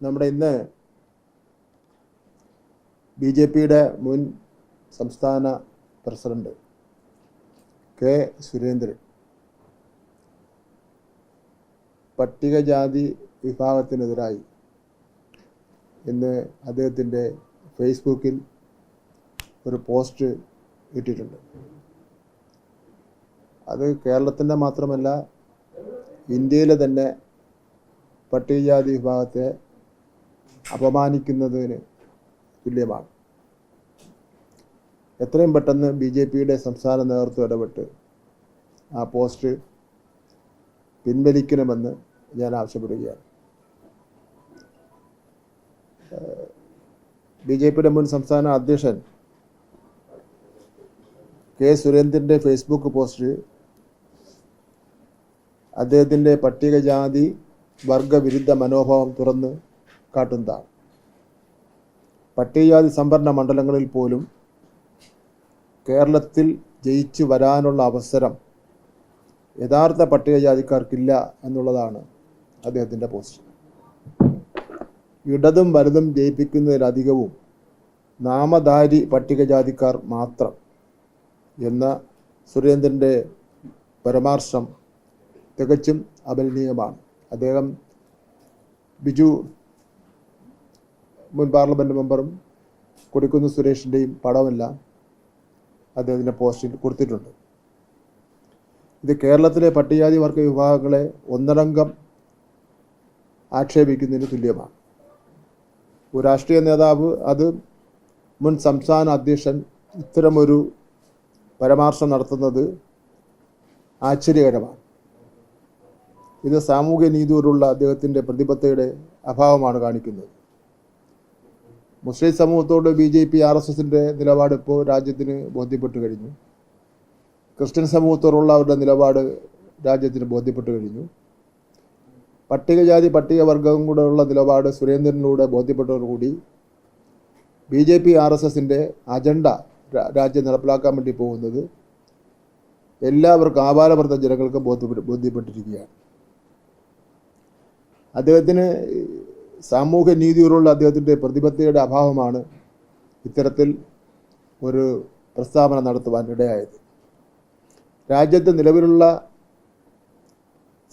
നമ്മുടെ ഇന്ന് B J പിയുടെ മുൻ സംസ്ഥാന പ്രസിഡന്റ് കെ സുരേന്ദ്രൻ. പട്ടികജാതി വിഭാഗത്തിനെതിരായി ഇന്ന് അദ്ദേഹത്തിന്റെ ഫേസ്ബുക്കിൽ ഒരു പോസ്റ്റ് ഇട്ടിട്ടുണ്ട്. അത് കേരളത്തിന്റെ മാത്രമല്ല ഇന്ത്യയിലെ തന്നെ പട്ടികജാതി വിഭാഗത്തെ അപമാനിക്കുന്നതിന് തുല്യമാണ്. എത്രയും പെട്ടെന്ന് ബി ജെ പിയുടെ സംസ്ഥാന നേതൃത്വം ഇടപെട്ട് ആ പോസ്റ്റ് പിൻവലിക്കണമെന്ന് ഞാൻ ആവശ്യപ്പെടുകയാണ്. ബി ജെ പിയുടെ മുൻ സംസ്ഥാന അധ്യക്ഷൻ കെ സുരേന്ദ്രന്റെ ഫേസ്ബുക്ക് പോസ്റ്റ് അദ്ദേഹത്തിന്റെ പട്ടികജാതി വർഗവിരുദ്ധ മനോഭാവം തുറന്ന് കാട്ടുന്നതാണ്. പട്ടികജാതി സംവരണ മണ്ഡലങ്ങളിൽ പോലും കേരളത്തിൽ ജയിച്ചു വരാനുള്ള അവസരം യഥാർത്ഥ പട്ടികജാതിക്കാർക്കില്ല എന്നുള്ളതാണ് അദ്ദേഹത്തിന്റെ പോസ്റ്റ് ഇടതും വലുതും ജയിപ്പിക്കുന്നതിലധികവും നാമധാരി പട്ടികജാതിക്കാർ മാത്രം എന്ന സുരേന്ദ്രന്റെ പരമാർശം തികച്ചും അപലനീയമാണ് അദ്ദേഹം ബിജു മുൻ പാർലമെന്റ് മെമ്പറും കൊടിക്കുന്ന് സുരേഷിന്റെയും പടമെല്ലാം അദ്ദേഹത്തിന്റെ പോസ്റ്റിൽ കൊടുത്തിട്ടുണ്ട്. ഇത് കേരളത്തിലെ പട്ടികജാതി വർഗ വിഭാഗങ്ങളെ ഒന്നടങ്കം ആക്ഷേപിക്കുന്നതിന് തുല്യമാണ്. ഒരു രാഷ്ട്രീയ നേതാവ് അത് മുൻ സംസ്ഥാന അധ്യക്ഷൻ ഇത്തരമൊരു പരാമർശം നടത്തുന്നത് ആശ്ചര്യകരമാണ്. ഇത് സാമൂഹ്യ നീതിയോടുള്ള അദ്ദേഹത്തിന്റെ പ്രതിബദ്ധതയുടെ അഭാവമാണ് കാണിക്കുന്നത്. മുസ്ലിം സമൂഹത്തോട് B J P R S എസിന്റെ നിലപാട് ഇപ്പോൾ രാജ്യത്തിന് ബോധ്യപ്പെട്ടു കഴിഞ്ഞു. ക്രിസ്ത്യൻ സമൂഹത്തോടുള്ള അവരുടെ നിലപാട് രാജ്യത്തിന് ബോധ്യപ്പെട്ടു കഴിഞ്ഞു. പട്ടികജാതി പട്ടികവർഗവും കൂടെ ഉള്ള നിലപാട് സുരേന്ദ്രനിലൂടെ ബോധ്യപ്പെട്ടതോടുകൂടി B J P R S എസിന്റെ അജണ്ട രാജ്യം നടപ്പിലാക്കാൻ വേണ്ടി പോകുന്നത് എല്ലാവർക്കും ആപാലപ്രദ ജനങ്ങൾക്ക് ബോധ്യപ്പെട്ട് ബോധ്യപ്പെട്ടിരിക്കുകയാണ്. അദ്ദേഹത്തിന് സാമൂഹ്യ നീതിയോടുള്ള അദ്ദേഹത്തിന്റെ പ്രതിബദ്ധതയുടെ അഭാവമാണ് ഇത്തരത്തിൽ ഒരു പ്രസ്താവന നടത്തുവാൻ ഇടയായത്. രാജ്യത്ത് നിലവിലുള്ള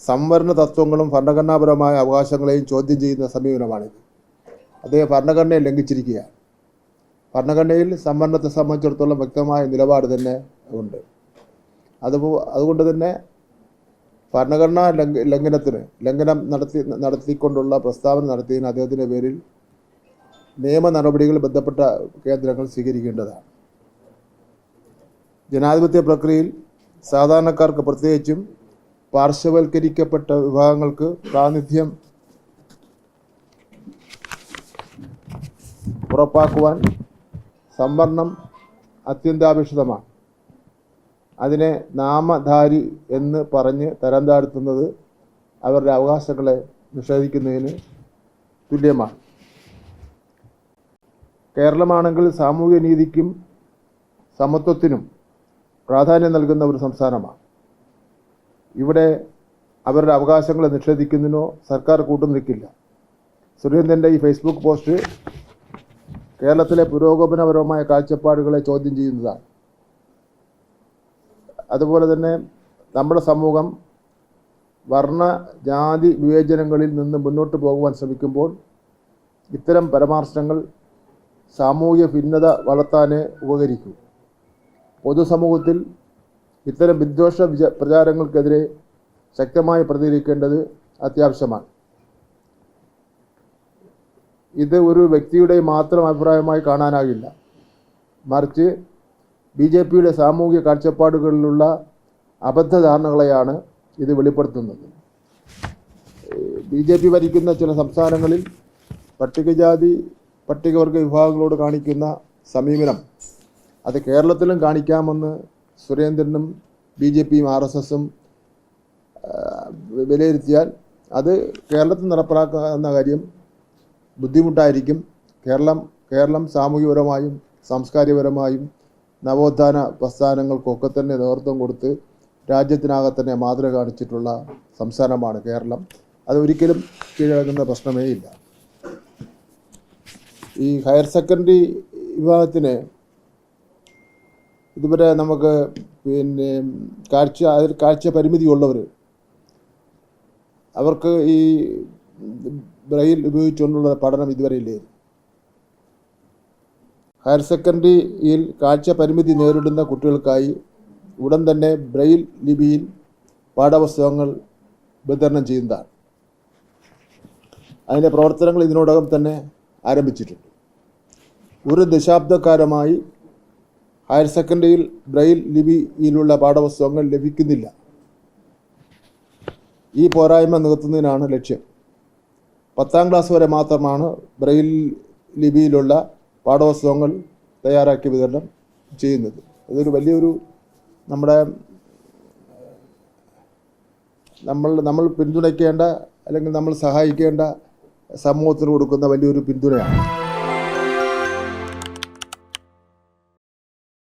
സംവരണ തത്വങ്ങളും ഭരണഘടനാപരമായ അവകാശങ്ങളെയും ചോദ്യം ചെയ്യുന്ന സമീപനമാണിത്. അദ്ദേഹം ഭരണഘടനയെ ലംഘിച്ചിരിക്കുകയാണ്. ഭരണഘടനയിൽ സംവരണത്തെ സംബന്ധിച്ചിടത്തോളം വ്യക്തമായ നിലപാട് തന്നെ ഉണ്ട്. അതുപോ അതുകൊണ്ട് തന്നെ ഭരണഘടനാ ലംഘ ലംഘനത്തിന് ലംഘനം നടത്തി നടത്തിക്കൊണ്ടുള്ള പ്രസ്താവന നടത്തിയതിന് അദ്ദേഹത്തിന്റെ പേരിൽ നിയമ നടപടികൾ ബന്ധപ്പെട്ട കേന്ദ്രങ്ങൾ സ്വീകരിക്കേണ്ടതാണ്. ജനാധിപത്യ പ്രക്രിയയിൽ സാധാരണക്കാർക്ക് പ്രത്യേകിച്ചും പാർശ്വവൽക്കരിക്കപ്പെട്ട വിഭാഗങ്ങൾക്ക് പ്രാതിനിധ്യം ഉറപ്പാക്കുവാൻ സംവരണം അത്യന്താപേക്ഷിതമാണ്. അതിനെ നാമധാരി എന്ന് പറഞ്ഞ് തരം താഴ്ത്തുന്നത് അവരുടെ അവകാശങ്ങളെ നിഷേധിക്കുന്നതിന് തുല്യമാണ്. കേരളമാണെങ്കിൽ സാമൂഹ്യ നീതിക്കും സമത്വത്തിനും പ്രാധാന്യം നൽകുന്ന ഒരു സംസ്ഥാനമാണ്. ഇവിടെ അവരുടെ അവകാശങ്ങളെ നിഷേധിക്കുന്നതിനോ സർക്കാർ കൂട്ടുനിൽക്കില്ല സുരേന്ദ്രന്റെ ഈ ഫേസ്ബുക്ക് പോസ്റ്റ് കേരളത്തിലെ പുരോഗമനപരമായ കാഴ്ചപ്പാടുകളെ ചോദ്യം ചെയ്യുന്നതാണ്. അതുപോലെ തന്നെ നമ്മുടെ സമൂഹം വർണ ജാതി വിവേചനങ്ങളിൽ നിന്ന് മുന്നോട്ട് പോകുവാൻ ശ്രമിക്കുമ്പോൾ ഇത്തരം പരാമർശങ്ങൾ സാമൂഹ്യ ഭിന്നത വളർത്താനേ ഉപകരിക്കൂ. പൊതുസമൂഹത്തിൽ ഇത്തരം വിദ്വേഷ വിച പ്രചാരങ്ങൾക്കെതിരെ ശക്തമായി പ്രതികരിക്കേണ്ടത് അത്യാവശ്യമാണ്. ഇത് ഒരു വ്യക്തിയുടെ മാത്രം അഭിപ്രായമായി കാണാനാകില്ല. മറിച്ച് ബി ജെ പിയുടെ സാമൂഹിക കാഴ്ചപ്പാടുകളിലുള്ള അബദ്ധധാരണകളെയാണ് ഇത് വെളിപ്പെടുത്തുന്നത്. ബി ജെ പി ഭരിക്കുന്ന ചില സംസ്ഥാനങ്ങളിൽ പട്ടികജാതി പട്ടികവർഗ വിഭാഗങ്ങളോട് കാണിക്കുന്ന സമീപനം അത് കേരളത്തിലും കാണിക്കാമെന്ന് സുരേന്ദ്രനും ബി ജെ പിയും ആർ എസ് എസും വിലയിരുത്തിയാൽ അത് കേരളത്തിൽ നടപ്പിലാക്കുന്ന കാര്യം ബുദ്ധിമുട്ടായിരിക്കും. കേരളം കേരളം സാമൂഹികപരമായും സാംസ്കാരികപരമായും നവോത്ഥാന പ്രസ്ഥാനങ്ങൾക്കൊക്കെ തന്നെ നേതൃത്വം കൊടുത്ത് രാജ്യത്തിനാകെ തന്നെ മാതൃക കാണിച്ചിട്ടുള്ള സംസ്ഥാനമാണ് കേരളം. അത് ഒരിക്കലും കീഴടങ്ങുന്ന പ്രശ്നമേ ഇല്ല. ഈ ഹയർ സെക്കൻഡറി വിഭാഗത്തിന് ഇതുവരെ നമുക്ക് പിന്നെ കാഴ്ച അതിൽ കാഴ്ച പരിമിതിയുള്ളവർ അവർക്ക് ഈ ബ്രെയിൽ ഉപയോഗിച്ചുകൊണ്ടുള്ള പഠനം ഇതുവരെ ഇല്ലായിരുന്നു. ഹയർ സെക്കൻഡറിയിൽ കാഴ്ച പരിമിതി നേരിടുന്ന കുട്ടികൾക്കായി ഉടൻ തന്നെ ബ്രെയിൽ ലിപിയിൽ പാഠപുസ്തകങ്ങൾ വിതരണം ചെയ്യുന്നതാണ്. അതിന്റെ പ്രവർത്തനങ്ങൾ ഇതിനോടകം തന്നെ ആരംഭിച്ചിട്ടുണ്ട്. ഒരു ദശാബ്ദക്കാലമായി ഹയർ സെക്കൻഡറിയിൽ ബ്രെയിൽ ലിപിയിലുള്ള പാഠപുസ്തകങ്ങൾ ലഭിക്കുന്നില്ല. ഈ പോരായ്മ നികത്തുന്നതിനാണ് ലക്ഷ്യം. പത്താം ക്ലാസ് വരെ മാത്രമാണ് ബ്രെയിൽ ലിപിയിലുള്ള പാഠപുസ്തകങ്ങൾ തയ്യാറാക്കി വിതരണം ചെയ്യുന്നത്. അതൊരു വലിയൊരു നമ്മുടെ നമ്മൾ നമ്മൾ പിന്തുണയ്ക്കേണ്ട അല്ലെങ്കിൽ നമ്മൾ സഹായിക്കേണ്ട സമൂഹത്തിന് കൊടുക്കുന്ന വലിയൊരു പിന്തുണയാണ്.